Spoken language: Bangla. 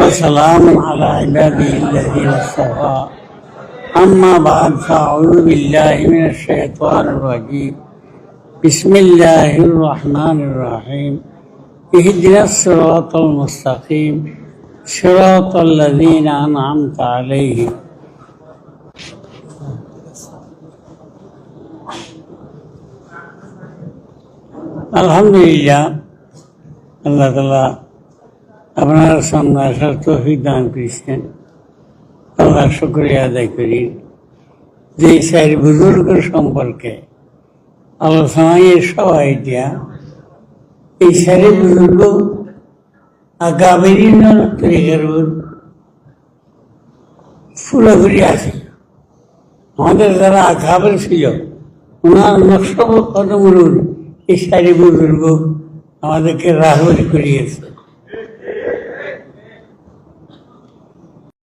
وسلام على عباده الذين اصطفى. أما بعد فأعوذ بالله من الشيطان الرجيم. بسم الله الرحمن الرحيم. اهدنا الصراط المستقيم. صراط الذين أنعمت عليهم. الحمد لله. الله تعالى আপনার সামনে আসার তৌফিক দান করেছেন। আল্লাহ শুক্রিয়া আদায় করি। যে চার বুজুর্গ সম্পর্কে আলোচনায় সবাই দিয়া এই চারি বুজুর্গ আগামীর তরিকার পুরোপুরি আছে। আমাদের যারা আগাবের ছিল, ওনার নকশব কদমরুল এই সারি বুজুর্গ আমাদেরকে রাহুল করিয়েছে।